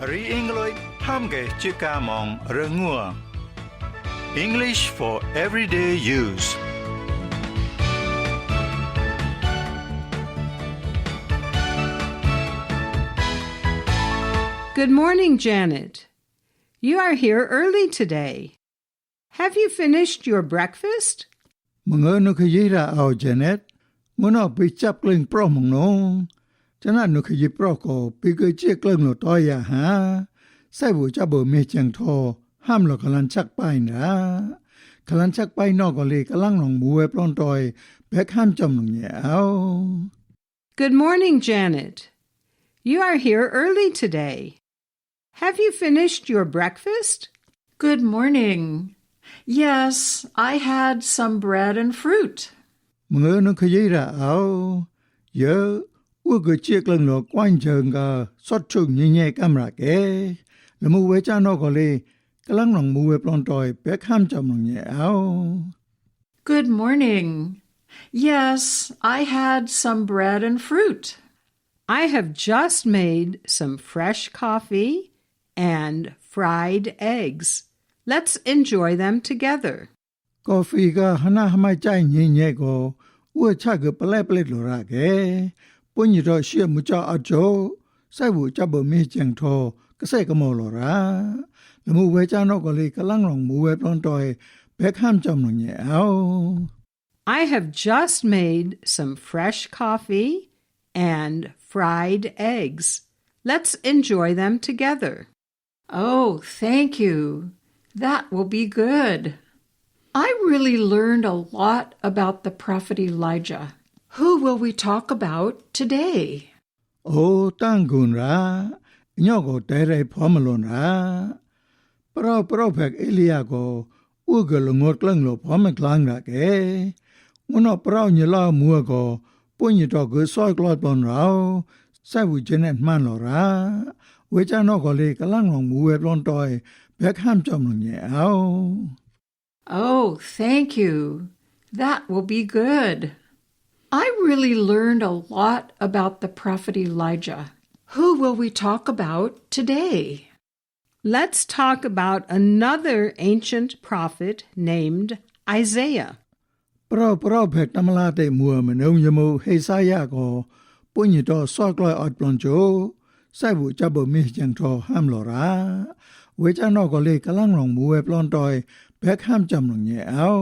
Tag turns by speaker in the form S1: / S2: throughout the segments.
S1: Ari English hamge chika mong rengua. English for everyday use.
S2: Good morning, Janet. You are here early today. Have you finished your breakfast?
S3: Mga no kayira ao Janet. Ngono pi chap kling pro mong no. Chana no kayi pro ko pi ke che kling lo to ya ha. Sai bu cha bu me chang tho. Ham lo kalan chak pai na. Kalan chak pai no ko le kalang nong mu we plon toy. Bek ham chom nong ye ao.
S2: Good morning, Janet. You are here early today. Have you finished your breakfast?
S4: Good morning. Yes, I had some bread and fruit.
S3: อุกเจียกลังหลอกวันเจิงกาสดชุมเงี้ยกำรักเอละมูเวจ้านอกก็เลยกำลังหลังมูเวปลอนตอยเปข้ามจำหลังเงี้ยเอา
S4: Good morning. Yes, I had some bread and fruit.
S2: I have just made some fresh coffee and fried eggs. Let's enjoy them together.
S3: กาแฟก็หน้าไม่ใจเงี้ยก็อ้วชักก็เปล่าเปล่าหรอกเอ
S2: I have just made some fresh coffee and fried eggs. Let's enjoy them together.
S4: Oh, thank you. That will be good. I really learned a lot about the prophet Elijah. Who will we talk about today?
S3: o tang gun ra nyo ko te re pho ma lo na pro pro phek elia ko u lo ngot klang lo pho ma klang ra ke ngono pro ni la mu ko pun yi to ge so klot bon ra sai bu chen man lo ra we cha no ko le ka lang long mu we toy bek ham chom lo nye ao
S4: Oh, thank you. That will be good. Really learned a lot about the prophet Elijah. Who will we talk about today?
S2: Let's talk about another ancient prophet named Isaiah.
S3: pro pro phek tam la te mu ma no y sa ya ko pun yi to so kloi ot plon jo sai bu cha bo mi chang tho ham lo ra we cha no ko le ka long mu we plon toy bek ham cham lo nye ao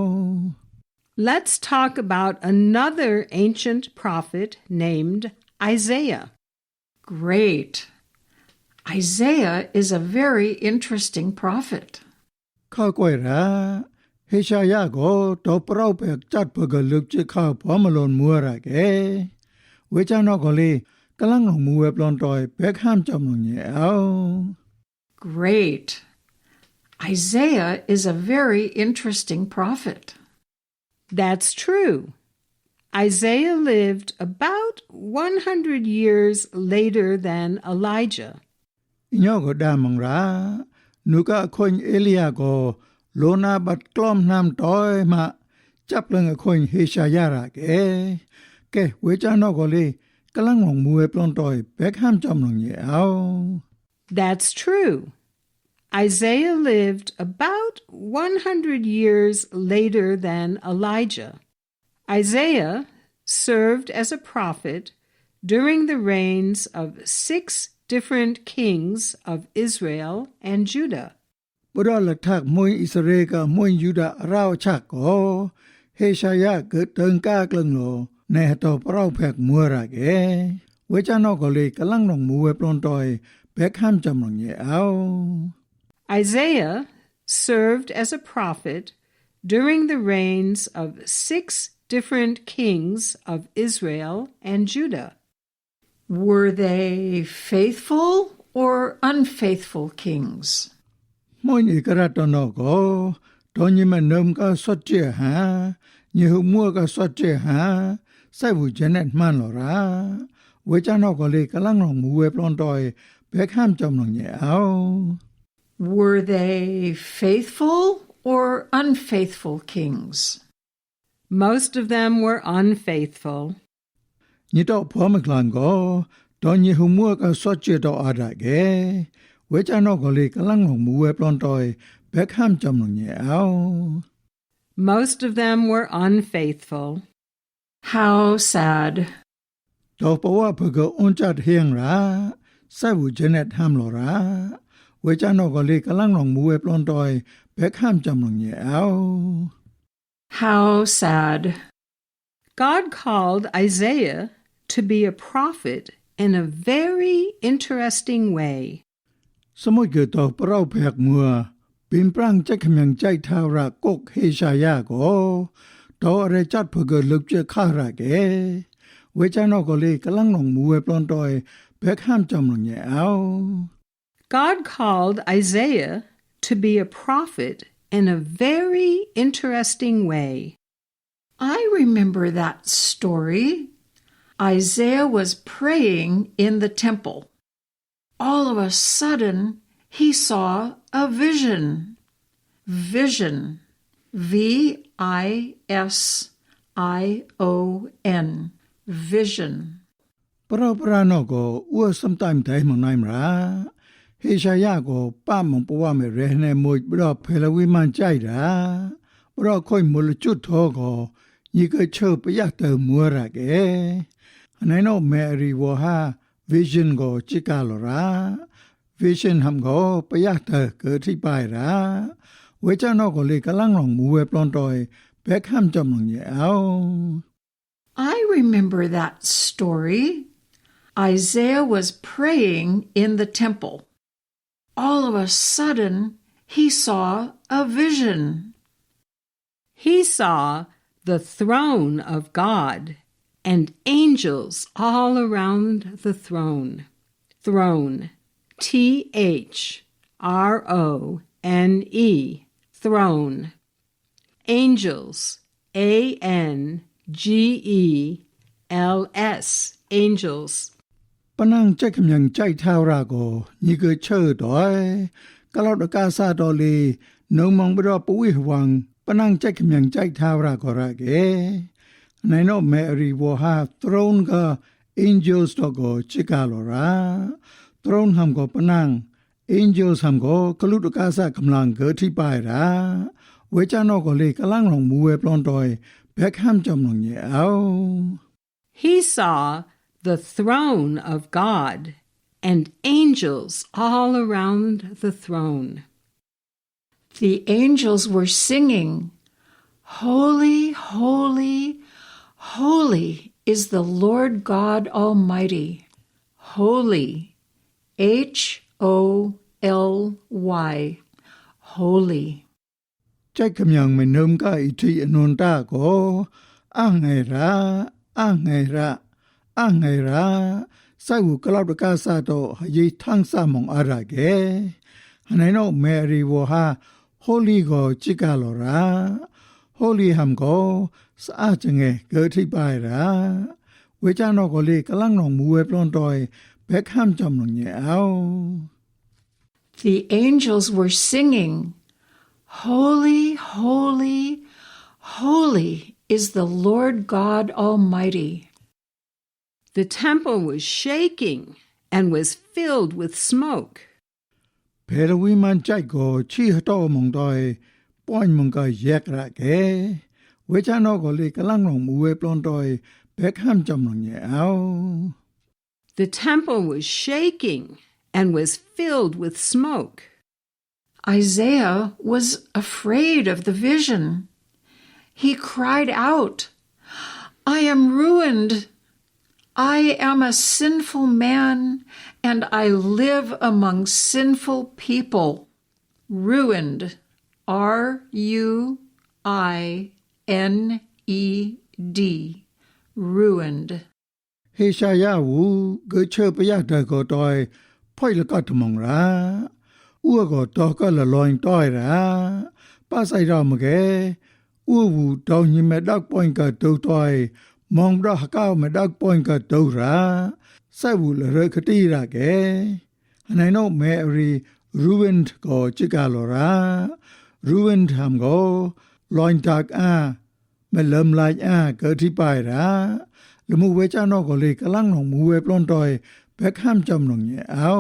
S2: Let's talk about another ancient prophet named Isaiah.
S4: Great. Isaiah is a very interesting prophet.
S3: kha koi ra he sha ya ko to pro phek chat pha ga luk chi kha pho ma lon mu ra ke we cha no ko le ka lang long mu we toy bek ham cham lo nye
S4: Great. Isaiah is a very interesting prophet.
S2: That's true. Isaiah lived about 100 years later than Elijah.
S3: Inyo ko da mang ra nu ka khon elia ko lona bat klom nam toy ma chap leng khon he sha ya ra ke ke we cha no ko le kalang ngong mu e plon toy bek ham chom ye ao
S2: That's true. Isaiah lived about 100 years later than Elijah. Isaiah served as a prophet during the reigns of six different kings of Israel and Judah.
S3: ဘရလထက်မွင်ဣစရေကမွင်ယူဒာရောချက်ကိုဟေရှာယကတန်ကာကလငလောနေတော့ပရောက်ဖက်မွရာကေဝေချနောကိုလေကလန်းနုံမူဝဲပလွန်တိုင်ဘက်ဟမ်ချမငေအော
S2: Isaiah served as a prophet during the reigns of six different kings of Israel and Judah.
S4: Were they faithful or unfaithful kings?
S3: Moni ko ka ha ni humua ka ha janet ra ko le mu toy long
S4: were they faithful or unfaithful kings?
S2: Most of them were unfaithful.
S3: Nito.
S2: Most of them were unfaithful.
S4: How sad.
S3: Dopawa pugo unjat hiang ra, savu janet hamlora. เวจ้านอกกอลีกะลังหนองมูเวปลอนตอยเบกห้ามจำหลงเยเอา
S4: How sad.
S2: God called Isaiah to be a prophet in a very interesting way.
S3: สมุดเกิดตอกเปราแผกมัวเป็นปรังใจขมยังใจทาวรากกเฮชายากโอตออะไรจัดเพื่อเกิดลึกเจอข้าราเกเวจ้านอกกอลีกำลังหนองมูเวปลอนตอยแบกห้ามจำหนองแย่เอา
S2: God called Isaiah to be a prophet in a very interesting way.
S4: I remember that story. Isaiah was praying in the temple. All of a sudden, he saw a vision. Vision. V I S I O N. Vision.
S3: But I'll no go, time on I'm ဟေရှာယကိုပမံပဝမေရဟနေမွိဘရဖဲလဝိမန်ကြိုက်တာဘရခွိမလချွတ်သောကိုညီကချုပ်ပရတမွရကဲအနိုင်တော့မေရီဝဟာ vision ကိုချစ်ကလရာ vision ဟမ်ကိုပရတကတိပိုင်ရာဝေချနောကိုလေကလန်လောင်မူဝဲပလွန်တော်ဘက်ဟမ်ကြမုံရအောင်
S4: I remember that story Isaiah was praying in the temple all of a sudden, he saw a vision.
S2: He saw the throne of God and angels all around the throne. Throne. T H R O N E. Throne. Angels. A N G E L S. Angels.
S3: ပနန်းချက်ခမြန်ကြိုက်ထားရကိုညီကချေတော့ကလောက်တကဆာတော်လေနှုံမောင်ပတော့ပဝိဟဝံပနန်းချက်ခမြန်ကြိုက်ထားရကိုရကေနိုင်တော့မဲရီဘောဟာသရုံးက angels တော့ကိုချစ်ကလောရာသရုံးဟံကိုပနန်း angels ဟံကိုကလုတကဆာကမလန်ဂတိပါရာဝေချနောကိုလေကလန်လောင်မူဝဲပလွန်တော်ဘက်ဟမ်ကြုံလုံရဲ့အောင်
S2: He saw the throne of God and angels all around the throne.
S4: The angels were singing, Holy, holy, holy is the Lord God Almighty. Holy, H O L Y, holy.
S3: Chạy cầm yang mình nôm cái thị nôn ta có, a ngày ra, a ngày ra. အငိုင်ရာစိုက်ဝကလောက်တကဆတော့ရေထန်းဆမောင်အရာကေဟနိုင်တော့မေရီဝဟာဟိုလီကိုจิกလောရာဟိုလီဟမ်ကိုစအားချငယ်ဂေထိပါရာဝေချနောကိုလေကလန့်တော်မူဝဲပလွန်တော်ဘက်ဟမ်ကြုံလုံညေအောင်
S4: The angels were singing Holy holy holy is the Lord God Almighty
S2: the temple was shaking and was filled with smoke. The temple was shaking and was filled with smoke.
S4: Isaiah was afraid of the vision. He cried out, I am ruined. I am a sinful man and I live among sinful people. Ruined. R U I N E D. Ruined.
S3: He say, "Ya wu go chirp ya da go toy. Poi la got mong ra. Ua go to ka la loin toy ra. Pa sai ra ma ge. Ua wu dong ni me dak point ka to toy. อ้วก็ตอก็ละลอยต้อยราป้าใส่รอมแกอ้ววูดาวยิแม่ดักป้อยก็ตูต้อยมองรอหก้าวแม่ดักป้อยก็ตูราใส่วูละเรคตีราแกอันไหนโนแมรีรูเวนก็จิกาลอรารูเวนทำก็ลอยจากอาแม่เลิมลายอาเกิดที่ปลายรา ลมูเวจานอกก็เลยกำลังหนองมูเวปลอนตอยแบกห้ามจำหนองเนี่ยเอา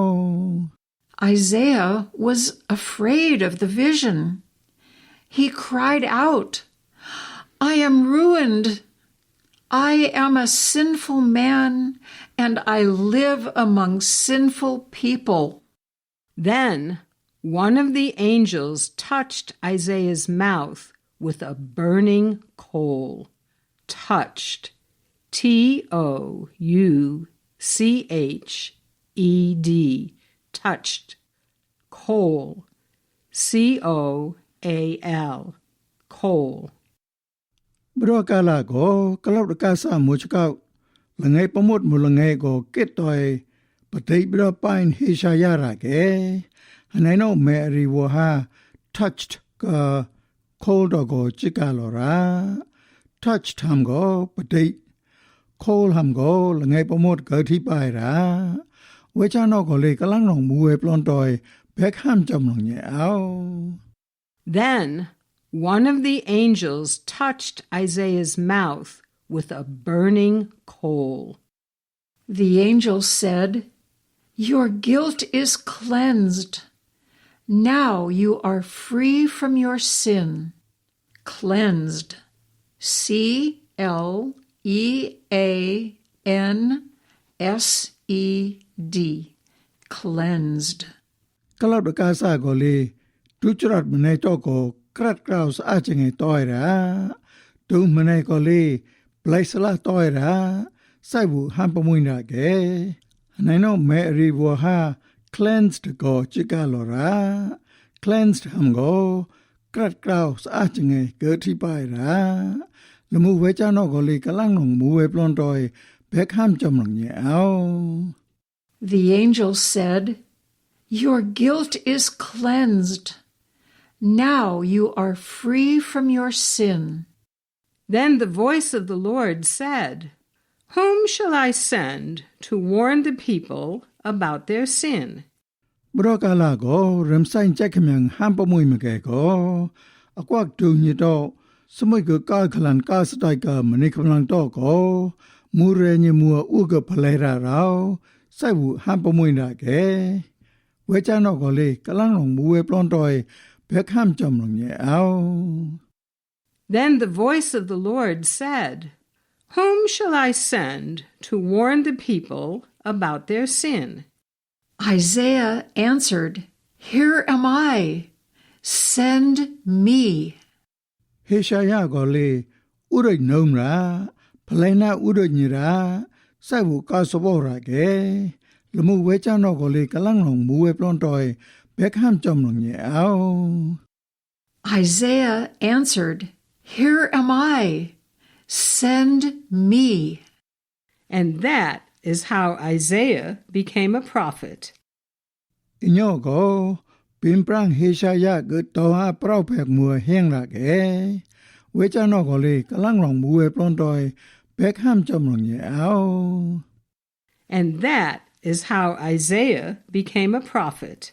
S4: Isaiah was afraid of the vision. He cried out, I am ruined. I am a sinful man, and I live among sinful people.
S2: Then one of the angels touched Isaiah's mouth with a burning coal. Touched. T O U C H E D. Touched. Coal. C O A L. Coal.
S3: ဘရကလာကိုကလောက်ကဆာမုချကောက်လငယ်ပမုတ်မူလငယ်ကိုကစ်တော်ပတိဘရပိုင်ဟေရှာရရကေအနိုင်တော့မယ်ရီဝဟာ touched ကကောတော်ကိုကြည့်ကလော်ရာ touch tham go patei call ham go lengai pomot ka thi pai ra wecha no go le kalang nong muwe plon toy back ham jom nong ye ao
S2: then one of the angels touched Isaiah's mouth with a burning coal.
S4: The angel said, Your guilt is cleansed. Now you are free from your sin. Cleansed. C L E A N S E D. Cleansed.
S3: ကလောက်တကဆာကိုလေတူချရတ်မနေတော့ကို ကရတ်ကရောက်အချင်းငယ်တော့ရဒုမနေကိုလေပလိုက်စလာတော့ရစိုက်ဘူးဟန်ပမွင်းရကေနိုင်တော့မဲရီဘောဟာ cleansed ကိုချကလောရာ cleansed ဟမ်ကိုကရတ်ကရောက်အချင်းငယ်ဂတိပိုင်ရာလမှုဝဲချနောကိုလေကလန့်လုံးမူဝဲပလွန်တော့ဘက်ဟမ်ကြမလို့ညအောင်
S4: The angel said, Your guilt is cleansed. Now you are free from your sin.
S2: Then the voice of the Lord said, Whom shall I send to warn the people about their sin?
S3: 브라칼라고 램사인 체크면 한보 모임게고 아꽉 두니도 스모이그 까클란 까스다이가 머니클란도고 무레니 무어 우거 플레라라오 사이부 한보 모임나게 외자노고리 kalanong 무웨 플론도이
S2: then the voice of the Lord said, Whom shall I send to warn the people about their sin?
S4: Isaiah answered, Here am I. Send me.
S3: 헤샤야 걸리 우르 놈라 플레나 우르니라 사부 가서보라게 လမှုဝဲချမ်းတော်ကိုလေကလန့်လုံမူဝဲပလွန်တော်
S4: Isaiah answered, Here am I, send me.
S2: And that is how Isaiah became a prophet.
S3: Inyogo, pimprang hishaya gutoha prophet mua hengrake, which are no goli, kalangrong mue prondoi, Beckham chomrong
S2: And that is how Isaiah became a prophet.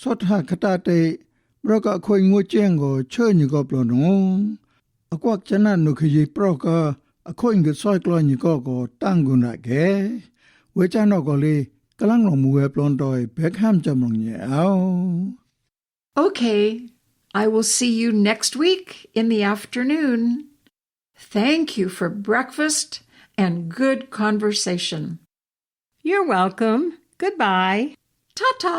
S3: สดหาคตาเตะบรากะคอยงัวเจียงโกเชิญอยู่กอบลอนงอกวักจนะนุคยีปรกะอ
S4: คอยงกซอยกลอยอยู่กอโก
S2: ตั้ง
S4: กุน
S3: ระแกเวจานอกอเลกลังหลงมูเวปลอนดอยเบคแฮมจำลงเยเอาโอเค I will see you next week in the afternoon Thank you for breakfast and good conversation
S2: You're welcome Goodbye
S4: Ta ta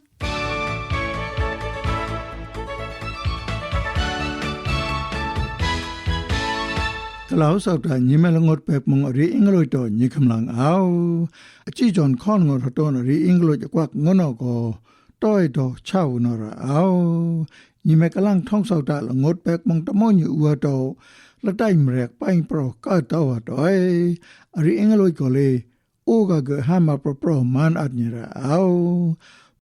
S3: ကလောက်ဆောက်တာညီမလငတ်ပဲမုံရီအင်္ဂလိပ်တော့ညီခမလန်အောင်အကြည့်ဂျွန်ခွန်ငေါ်တော့ရီအင်္ဂလိပ်ကွက်ငနောကိုတောက်တော့ချောက်နော်ရအောင်ညီမကလန်ထုံးဆောက်တာလငတ်ပဲမုံတမွန်ယူဝတော့လက်တိုင်မရက်ပိုင်ပရောကတော့တော့ရီအင်္ဂလိပ်ကိုလေအိုကကဟာမပပရမန်အတ်ညီရအောင်